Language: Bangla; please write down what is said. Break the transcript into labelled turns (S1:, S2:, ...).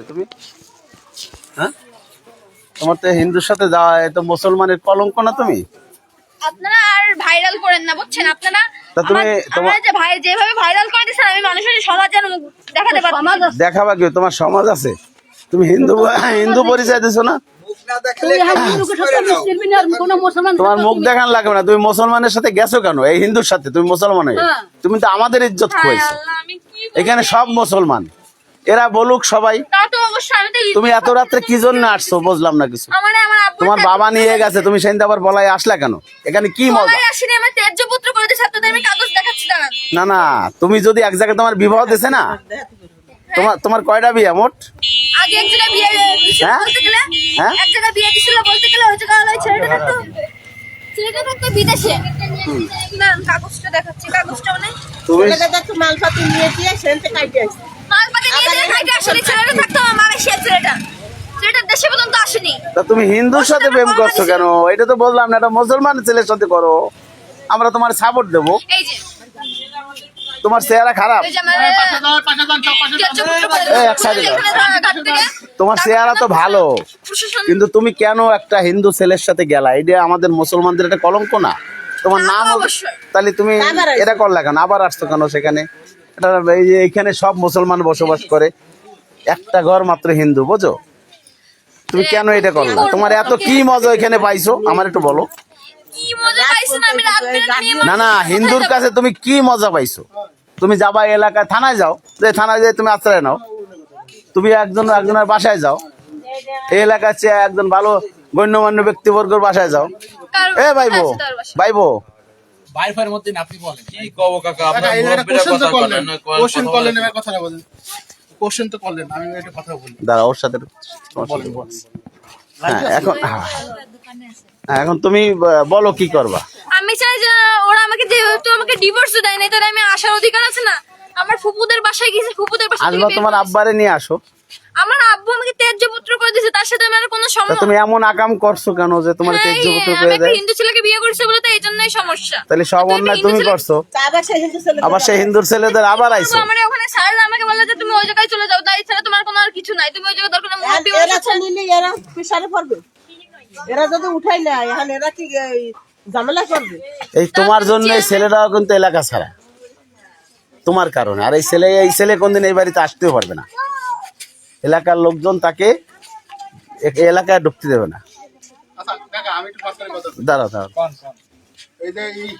S1: যাবে তুমি? হ্যাঁ? তোমার তো হিন্দুর সাথে যাওয়া তো মুসলমানের কলঙ্ক না তুমি?
S2: আপনারা আর ভাইরাল করেন না বুঝছেন? আপনারা
S1: তা তুমি তোমার-
S2: যে ভাই যেভাবে ভাইরাল করে দিচ্ছেন আমি মানুষের সমাজ দেখাতে না
S1: দেখাবা কি? তোমার সমাজ আছে? তুমি হিন্দু হিন্দু পরিচয় দিছো না? তোমার মুখ দেখান লাগবে না। তুমি মুসলমানের সাথে গেছো কেন? এই হিন্দুর সাথে? তুমি মুসলমান তুমি তো আমাদের ইজ্জত
S2: হায় বলব?
S1: এখানে সব মুসলমান। এরা বলুক সবাই। তুমি এত রাত্রে কি জন্য আসছো? বুঝলাম না কিছু।
S2: আমার আমার আব্বু
S1: তোমার বাবা নিয়ে গেছে তুমি সেদিন আবার বলাই আসলা কেন? এখানে কি মজা? না না তুমি যদি এক জায়গায় তোমার বিবাহ দিছে না তোমার তোমার কয়টা বিয়ে মোট?
S2: আগে এক জায়গায় বিয়ে
S1: হ্যাঁ?
S2: বলতে গেলে
S1: হ্যাঁ?
S2: এক জায়গায় বিয়ে দিছিল বলতে গেলে ওই জায়গায় ওই ছেলেটা থাকতো। ছেলেটা থাকতো বিদেশে। না কাগজটা দেখাচ্ছি কাগজটা মানে
S1: তুমি
S3: মালপাতি নিয়ে দিয়ে সেনতে কাটে আসছে।
S2: মালপাতি নিয়ে দিয়ে খাইতে আসলে ছেলেটা থাকতো আমার মালয়েশিয়া ছেলেটা। ছেলেটা দেশে পর্যন্ত আসেনি।
S1: তা তুমি হিন্দুর সাথে প্রেম করছ কেন? এটা তো বললাম না এটা মুসলমান ছেলের সাথে করো। আমরা তোমার সাপোর্ট দেবো।
S2: এই যে।
S1: তোমার চেহারা খারাপ। তোমার চেহারা তো ভালো। কিন্তু তুমি কেন একটা হিন্দু ছেলের সাথে গেলা? এটা আমাদের মুসলমানদের একটা কলঙ্ক না। তোমার নাম হবে- তাহলে তুমি এটা করলা কেন? আবার আসছো কেন সেখানে? এই যে এখানে সব মুসলমান বসবাস করে একটা ঘর মাত্র হিন্দু বোঝো? তুমি কেন এটা করলা? তোমার এত কি মজা এখানে পাইছো? আমার একটু বলো। না? না হিন্দুর কাছে তুমি কি মজা পাইছো? তুমি যাবা এলাকায় থানায় যাও। যে থানায় যাই তুমি আশ্রয় নাও। তুমি একজন একজনের বাসায় যাও। এই এলাকার চেয়ে একজন ভালো গণ্যমান্য ব্যক্তিবর্গের বাসায় যাও। এ ভাইবো। ভাইবো।
S4: বাইফের মধ্যে আপনি বলেন
S5: কি কব কাকা
S6: তো করলেন।
S5: বলেন
S6: Question
S5: কথা
S6: করলেন,
S5: বলেন।
S6: এবার বলেন। Question তো করলেন, আমি একটা কথা বলি।
S1: দাঁড়া ওর সাথে সাথে হ্যাঁ এখন হ্যাঁ, হ্যাঁ, এখন তুমি বলো কি করবা
S2: আমি চাই যে ওরা আমাকে যেহেতু আমাকে ডিভোর্স দেয় না তাহলে আমি আসার অধিকার আছে না আমার ফুপুদের বাসায় গেছি ফুপুদের বাসা থেকে
S1: আসবা তোমার আব্বারে নিয়ে আসো
S2: আমাকে ত্যায্য পুত্র করে দিয়েছে তার সাথে আমার কোনো সমস্যা
S1: তুমি এমন আকাম করছ কেন যে তোমার
S2: আমি
S1: করে দেয়
S2: হিন্দু ছেলেকে বিয়ে করছে বলে তো এই জন্যই সমস্যা।
S1: তাহলে সব
S2: তুমি
S1: অন্যায় তুমি করছ।
S3: আবার সেই হিন্দু ছেলে
S1: আবার সেই হিন্দুর ছেলেদের আবার আইছো
S2: আমার ওখানে স্যার আমাকে বলল যে তুমি ওই জায়গায় চলে যাও তাই ছাড়া তোমার কোনো আর কিছু নাই। তুমি ওই জায়গায় দরকার মুরব্বি
S3: এরা এরা পিছারে পড়বে। এরা যদি উঠাই না এখন এরা কি ঝামেলা করবে
S1: এই তোমার জন্য ছেলেরাও কিন্তু এলাকা ছাড়া। তোমার কারণে। আর এই ছেলে এই ছেলে কোনদিন এই বাড়িতে আসতেও পারবে না। এলাকার লোকজন তাকে এলাকায় ঢুকতে দেবে না।
S6: দাঁড়া।
S1: দাঁড়াও দাঁড়াও।
S6: যে এই